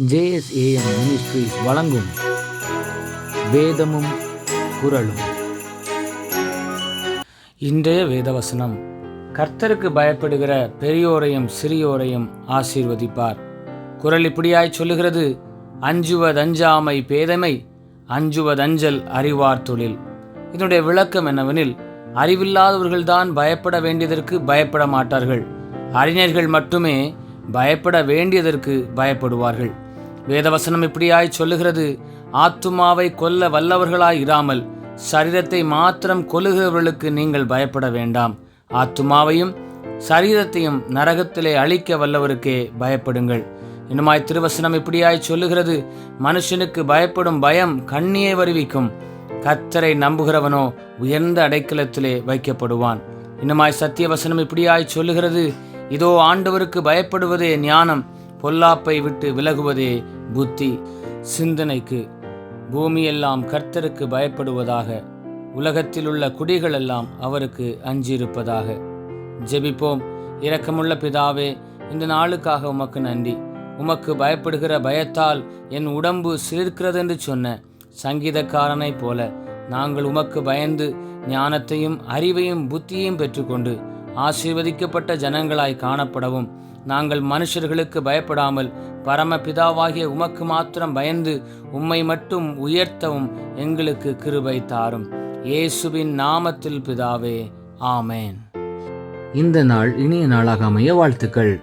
JSAM ministries வழங்கும் வேதமும் குரலும் இன்றைய வேதவசனம். கர்த்தருக்கு பயப்படுகிற பெரியோரையும் சிறியோரையும் ஆசீர்வதிப்பார். குரல் இப்படியாய் சொல்லுகிறது. அஞ்சுவதஞ்சாமை பேதமை அஞ்சுவதஞ்சல் அறிவார் தொழில். இதனுடைய விளக்கம் என்னவெனில் அறிவில்லாதவர்கள்தான் பயப்பட வேண்டியதற்கு பயப்பட மாட்டார்கள். அறிஞர்கள் மட்டுமே பயப்பட வேண்டியதற்கு பயப்படுவார்கள். வேதவசனம் இப்படியாய் சொல்லுகிறது. ஆத்துமாவை கொல்ல வல்லவர்களாய் இராமல் சரீரத்தை மாத்திரம் கொல்லுகிறவர்களுக்கு நீங்கள் பயப்பட வேண்டாம். ஆத்துமாவையும் சரீரத்தையும் நரகத்திலே அழிக்க வல்லவருக்கே பயப்படுங்கள். இன்னுமாய் திருவசனம் இப்படியாய் சொல்லுகிறது. மனுஷனுக்கு பயப்படும் பயம் கண்ணியை வருவிக்கும். கத்தரை நம்புகிறவனோ உயர்ந்த அடைக்கலத்திலே வைக்கப்படுவான். இன்னுமாய் சத்தியவசனம் இப்படியாய் சொல்லுகிறது. இதோ ஆண்டவருக்கு பயப்படுவதே ஞானம். பொல்லாப்பை விட்டு விலகுவதே புத்தி. சிந்தனைக்கு பூமியெல்லாம் கர்த்தருக்கு பயப்படுவதாக உலகத்தில் உள்ள குடிகளெல்லாம் அவருக்கு அஞ்சியிருப்பதாக. ஜெபிப்போம். இரக்கமுள்ள பிதாவே இந்த நாளுக்காக உமக்கு நன்றி. உமக்கு பயப்படுகிற பயத்தால் என் உடம்பு சிலிர்க்கிறது என்று சொன்ன சங்கீதக்காரனைப் போல நாங்கள் உமக்கு பயந்து ஞானத்தையும் அறிவையும் புத்தியையும் பெற்றுக்கொண்டு ஆசீர்வதிக்கப்பட்ட ஜனங்களாய் காணப்படவும். நாங்கள் மனுஷர்களுக்கு பயப்படாமல் பரமபிதாவாகிய உமக்கு மாத்திரம் பயந்து உம்மை மட்டும் உயர்த்தவும் எங்களுக்கு கிருபை தாரும். இயேசுவின் நாமத்தில் பிதாவே ஆமேன். இந்த நாள் இனிய நாளாக அமைய வாழ்த்துக்கள்.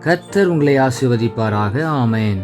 கர்த்தர் உங்களை ஆசீர்வதிப்பாராக ஆமேன்.